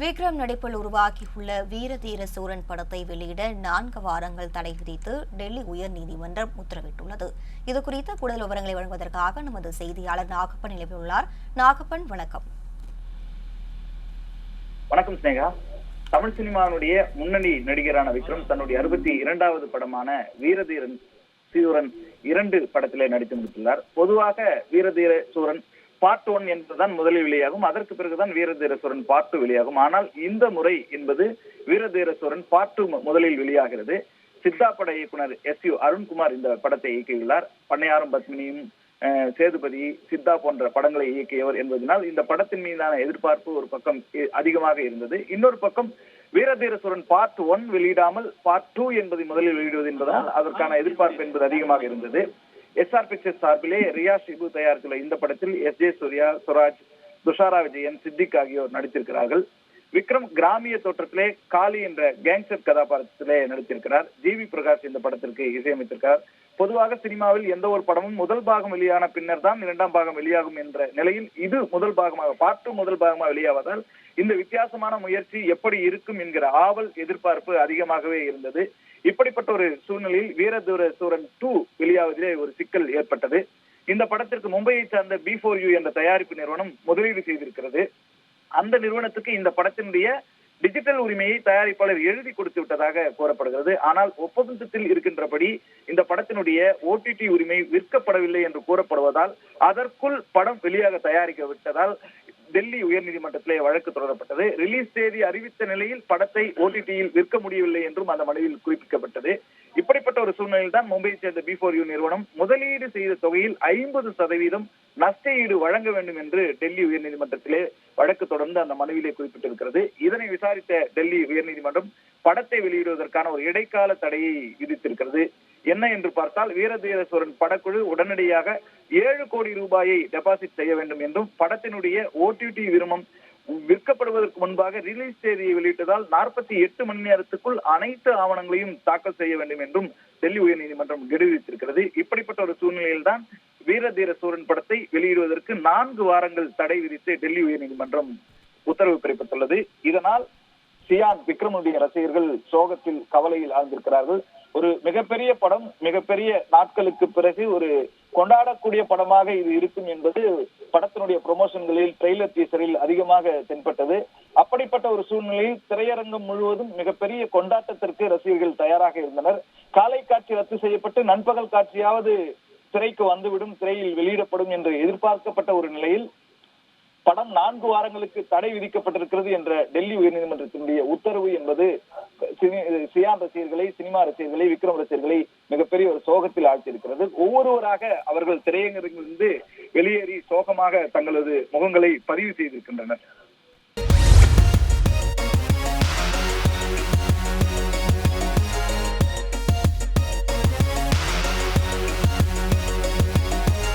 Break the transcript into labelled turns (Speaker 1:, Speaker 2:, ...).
Speaker 1: விக்ரம் நடிப்பில் உருவாகியுள்ள வீரதீர சூரன் படத்தை வெளியிட நான்கு வாரங்கள் தடை விதித்து டெல்லி உயர்நீதிமன்றம் உத்தரவிட்டுள்ளது. இது குறித்த கூடுதல் விவரங்களை வழங்குவதற்காக நமது செய்தியாளர் நாகப்பன் நிலவியுள்ளார் நாகப்பன் வணக்கம்.
Speaker 2: வணக்கம் ஸ்னேகா தமிழ் சினிமாவுடைய முன்னணி நடிகரான விக்ரம் தன்னுடைய அறுபத்தி இரண்டாவது படமான வீரதீரன் சூரன் இரண்டு படத்திலே நடித்து முடித்துள்ளார். பொதுவாக வீரதீர சூரன் பார்ட் ஒன் என்பதுதான் முதலில் வெளியாகும். அதற்கு பிறகுதான் வீரதீர பார்ட் டூ வெளியாகும். ஆனால் இந்த முறை என்பது வீரதீரசுரன் பார்ட் டூ முதலில் வெளியாகிறது. சித்தா பட இயக்குனர் எஸ் யு அருண்குமார் இந்த படத்தை இயக்கியுள்ளார். பண்ணையாரும் பத்மினியும் அஹ், சேதுபதி சித்தா போன்ற படங்களை இயக்கியவர் என்பதனால் இந்த படத்தின் மீதான எதிர்பார்ப்பு ஒரு பக்கம் அதிகமாக இருந்தது. இன்னொரு பக்கம் வீரதீரசுரன் பார்ட் ஒன் வெளியிடாமல் பார்ட் டூ என்பதை முதலில் வெளியிடுவது என்பதால் அதற்கான எதிர்பார்ப்பு என்பது அதிகமாக இருந்தது. எஸ்ஆர் சார்பிலே ரியா ஷிபு தயாரித்துள்ள இந்த படத்தில் எஸ் ஜே சூர்யா சுராஜ் துஷாரா விஜயன் சித்திக் ஆகியோர் நடித்திருக்கிறார்கள். விக்ரம் கிராமிய தோற்றத்திலே காளி என்ற கேங்ஸ்டர் கதாபாத்திரத்திலே நடித்திருக்கிறார். ஜி வி பிரகாஷ் இந்த படத்திற்கு இசையமைத்திருக்கிறார் பொதுவாக சினிமாவில் எந்த ஒரு படமும் முதல் பாகம் வெளியான பின்னர் தான் இரண்டாம் பாகம் வெளியாகும் என்ற நிலையில் இது முதல் பாகமாக பார்ட் முதல் பாகமாக வெளியாவதால் இந்த வித்தியாசமான முயற்சி எப்படி இருக்கும் என்கிற ஆவல் எதிர்பார்ப்பு அதிகமாகவே இருந்தது. இப்படிப்பட்ட ஒரு சூழ்நிலையில் வீரதூர சூரன் டூ வெளியாவதிலே ஒரு சிக்கல் ஏற்பட்டது. இந்த படத்திற்கு மும்பையை சார்ந்த பி ஃபோர் யூ என்ற தயாரிப்பு நிறுவனம் முதலீடு செய்திருக்கிறது. அந்த நிறுவனத்துக்கு இந்த படத்தினுடைய டிஜிட்டல் உரிமையை தயாரிப்பாளர் எழுதி கொடுத்து விட்டதாக கூறப்படுகிறது. ஆனால் ஒப்பந்தத்தில் இருக்கின்றபடி இந்த படத்தினுடைய ஓடிடி உரிமை விற்கப்படவில்லை என்று கூறப்படுவதால் அதற்குள் படம் வெளியாக தயாரிக்க விட்டதால் டெல்லி உயர்நீதிமன்றத்திலே வழக்கு தொடரப்பட்டது. ரிலீஸ் தேதி அறிவித்த நிலையில் படத்தை ஓடிடியில் விற்க முடியவில்லை என்றும் அந்த மனுவில் குறிப்பிக்கப்பட்டது. இப்படிப்பட்ட ஒரு சூழ்நிலையில் தான் மும்பையை சேர்ந்த பி ஃபோர் யூ நிறுவனம் முதலீடு செய்த தொகையில் ஐம்பது சதவீதம் நஷ்ட ஈடு வழங்க வேண்டும் என்று டெல்லி உயர்நீதிமன்றத்திலே வழக்கு தொடர்ந்து அந்த மனுவிலே குறிப்பிட்டிருக்கிறது. இதனை விசாரித்த டெல்லி உயர்நீதிமன்றம் படத்தை வெளியிடுவதற்கான ஒரு இடைக்கால தடையை விதித்திருக்கிறது. என்ன என்று பார்த்தால் வீரதீரசுரன் படக்குழு உடனடியாக ஏழு கோடி ரூபாயை டெபாசிட் செய்ய வேண்டும் என்றும் படத்தினுடைய ஓடிடி விரும்பம் விற்கப்படுவதற்கு முன்பாக ரிலீஸ் தேதியை வெளியிட்டதால் நாற்பத்தி எட்டு மணி நேரத்துக்குள் அனைத்து ஆவணங்களையும் தாக்கல் செய்ய வேண்டும் என்றும் டெல்லி உயர்நீதிமன்றம் கெடுவித்திருக்கிறது இப்படிப்பட்ட ஒரு சூழ்நிலையில்தான் வீரதீர சூரன் படத்தை வெளியிடுவதற்கு நான்கு வாரங்கள் தடை விதித்து டெல்லி உயர்நீதிமன்றம் உத்தரவு பிறப்பித்துள்ளது. இதனால் சியான் விக்ரமுடைய ரசிகர்கள் சோகத்தில் கவலையில் ஆழ்ந்திருக்கிறார்கள். ஒரு மிகப்பெரிய படம் மிகப்பெரிய நாட்களுக்கு பிறகு ஒரு கொண்டாடக்கூடிய படமாக இது இருக்கும் என்பது படத்தினுடைய ப்ரொமோஷன்களில் ட்ரெய்லர் டீசரில் அதிகமாக தென்பட்டது. அப்படிப்பட்ட ஒரு சூழ்நிலையில் திரையரங்கம் முழுவதும் மிகப்பெரிய கொண்டாட்டத்திற்கு ரசிகர்கள் தயாராக இருந்தனர். காலை காட்சி ரத்து செய்யப்பட்டு நண்பகல் காட்சியாவது திரைக்கு வந்துவிடும் திரையில் வெளியிடப்படும் என்று எதிர்பார்க்கப்பட்ட ஒரு நிலையில் படம் நான்கு வாரங்களுக்கு தடை விதிக்கப்பட்டிருக்கிறது என்ற டெல்லி உயர்நீதிமன்றத்தினுடைய உத்தரவு என்பது சினி- சியான் ரசிகர்களை சினிமா ரசிகர்களை விக்ரம் ரசிகர்களை மிகப்பெரிய ஒரு சோகத்தில் ஆழ்த்தியிருக்கிறது. ஒவ்வொருவராக அவர்கள் திரையரங்கிலிருந்து வெளியேறி சோகமாக தங்களது முகங்களை பதிவு செய்திருக்கின்றனர்.